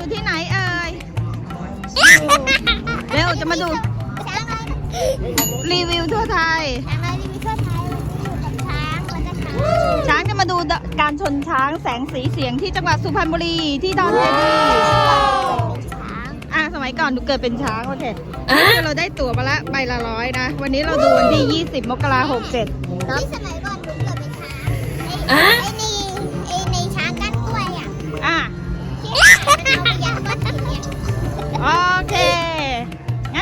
อยู่ที่ไหนเอ่ย เร็วจะมาดู ช้างอะไรนะรีวิวทั่วไทย ช้างอะไรที่มีเสื้อไทยวันนี้อยู่กับช้างแล้วก็ช้างช้างจะมาดูการชนช้างแสงสีเสียงที่จังหวัดสุพรรณบุรีที่ดอนเจดีย์ช้างอะสมัยก่อนหนูเกิดเป็นช้างโอเคคือเราได้ตั๋วมาละใบละร้อยนะ วันนี้เราดูวันที่ 20 มกราคม67ที่สมัย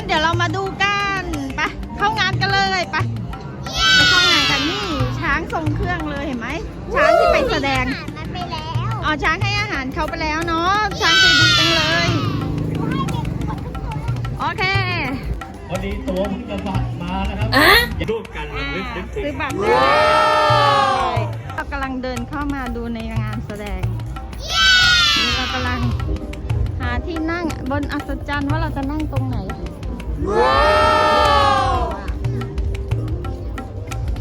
เดี๋ยวเรามาดูกันไปเข้างานกันเลยไปไปเข้างานกันนี่ช้างทรงเครื่องเลยเห็นไหมช้างที่ไปแสดงผ่านมันไปแล้วอ๋อช้างให้อาหารเขาไปแล้วเนาะช้างใจดีจังเลยให้เด็กหมดทุกคนโอเควันนี้ตัวเพิ่งจะบัตรมานะครับร่วมกันรำลึกนึกถึซื้งอบัตรได้เรากำลังเดินเข้ามาดูในงานแสดงนี่เรากำลังหาที่นั่งบนอัศจรรย์ว่าเราจะนั่งตรงไหน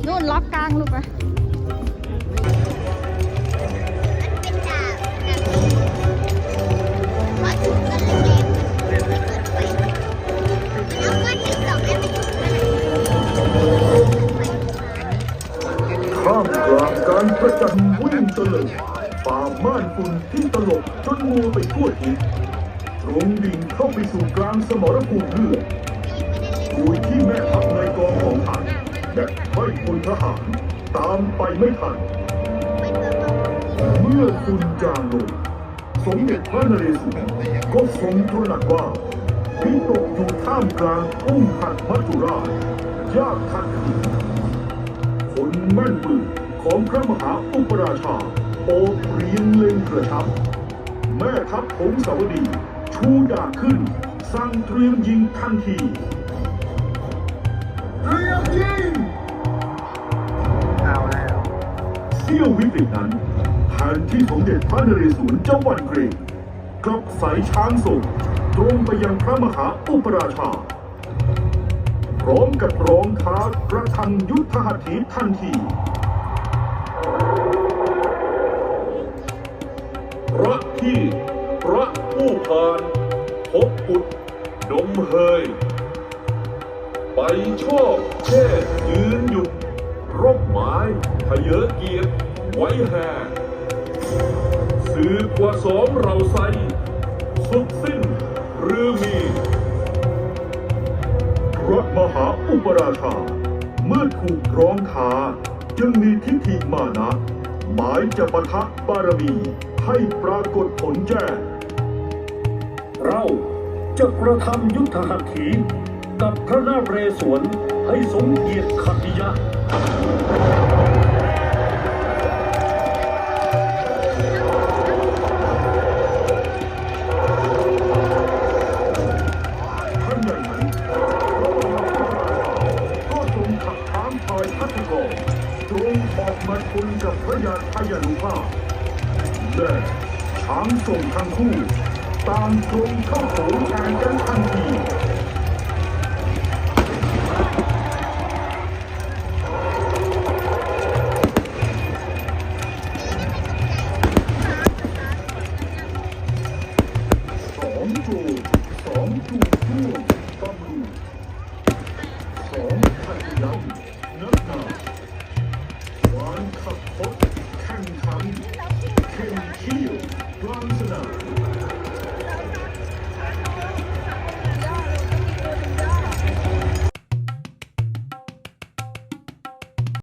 นู่นล็อกกลางลูกอะเป็นดาบแบบวัดถุงกันเล็กๆเปิดไฟมันเอาก้อนหินสองอันมาจุดกันท่ามกลางการประจันวิ่งเตลิดป่าม่านฝุ่นที่ตลบจนมัวไปทั่วทิศ ตรงดิ่งเข้าไปสู่กลางสมรภูมิเลือดโดยที่แม่ทัพในกองของทหารและไม่พลทหารตามไปไม่ทัน เมื่อฝุ่นจางลงสมเด็จพระนเรศวรก็ทรงตระหนักว่าวิตกอยู่ท่ามกลางอุ้มหัดมัจจุราชยากขัดขืนคนแม่นปืนของพระมหาอุปราชา โอเรียงเล็งกระชับ แม่ทัพผงสาวดี ชูดาบขึ้น สั่งเตรียมยิงทันทีเตรียมยิงเอาแล้วเสี้ยววิกฤตนั้นแทนที่สมเด็จพระนเรศวรเจ้าวันเกรงกลับสายช้างส่งตรงไปยังพระมหาอุปราชา พร้อมกับร้องท้ากระทำยุทธหัตถีทันทีพระที่ พระผู้พานพบอุดดมเฮย ไปชอบแช่ยืนหยุดร่มไม้พเยอเกียรติไว้แห่สืบกว่าสองเราใสสุดสิ้นหรือมีพระมหาอุปราชา เมื่อถูกร้องท้าจึงมีทิฏฐิมานะ หมายจะประทะบารมีให้ปรากฏผลแจ้ เราจะกระทำยุทธหัตถี กับพระนาเรศวรให้สมเกียรติขัตติยะท่านใหญ่นั้นก็ทรงขับพายพัทกรตรงออกมาชนกับพระยาพยานุภาพและช้างส่งทั้งคู่ toàn quân không phủ sang trấn thanh trì Thank you.